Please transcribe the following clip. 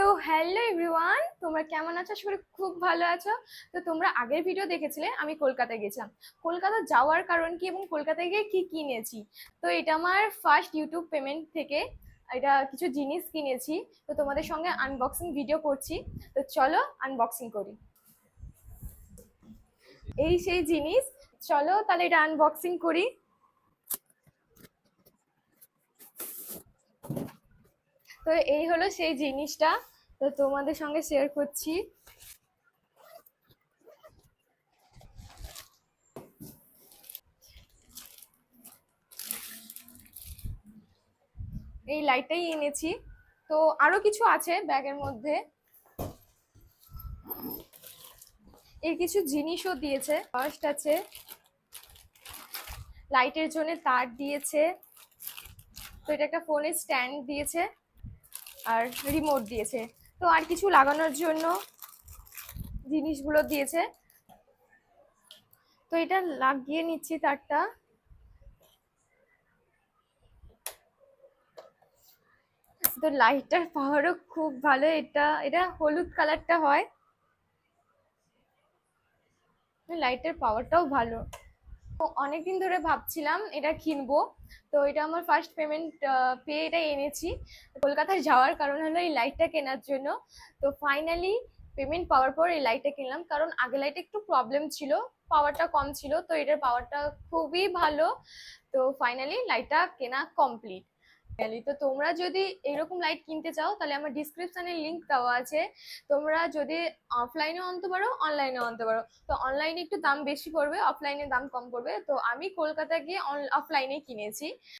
তো hello everyone তোমরা কেমন আছো? আশা খুব ভালো আছো। তো তোমরা আগের ভিডিও দেখেছিলে, আমি কলকাতায় গেছিলাম। কলকাতা যাওয়ার কারণ কি এবং কলকাতায় গিয়ে কি কিনেছি? তো এটা আমার ফার্স্ট ইউটিউব পেমেন্ট থেকে এটা কিছু জিনিস কিনেছি। তো তোমাদের সঙ্গে আনবক্সিং ভিডিও করছি। তো চলো আনবক্সিং করি। এই সেই জিনিস। চলো তাহলে এটা আনবক্সিং করি। তো এই হলো সেই জিনিসটা। তো তোমাদের সঙ্গে শেয়ার করছি। এই লাইটটাই এনেছি। তো আরও কিছু আছে ব্যাগের মধ্যে। এর কিছু জিনিসও দিয়েছে। ফার্স্ট আছে লাইটের জন্য তার দিয়েছে। তো এটা একটা ফোনের স্ট্যান্ড দিয়েছে। আর রিমোট দিয়েছে। তো আর কিছু লাগানোর জন্য জিনিসগুলো দিয়েছে। তো এটা লাগিয়ে নিচ্ছি তারটা। তো লাইটটার পাওয়ারও খুব ভালো। এটা এটা হলুদ কালারটা হয়। লাইটের পাওয়ারটাও ভালো। অনেকদিন ধরে ভাবছিলাম এটা কিনবো। তো এটা আমার ফার্স্ট পেমেন্ট পেয়ে এটা এনেছি। কলকাতায় যাওয়ার কারণ হলো এই লাইটটা কেনার জন্য। তো ফাইনালি পেমেন্ট পাওয়ার পর এই লাইটটা কিনলাম। কারণ আগে লাইটে একটু প্রবলেম ছিল পাওয়ারটা কম ছিল। তো এটার পাওয়ারটা খুবই ভালো। তো ফাইনালি লাইটটা কেনা কমপ্লিট তো তোমরা যদি এরকম লাইট কিনতে চাও, তাহলে আমার ডিসক্রিপশানে লিঙ্ক দেওয়া আছে। তোমরা যদি অফলাইনেও আনতে পারো অনলাইনেও আনতে পারো। তো অনলাইনে একটু দাম বেশি পড়বে অফলাইনে দাম কম পড়বে। তো আমি কলকাতা গিয়ে অফলাইনে কিনেছি।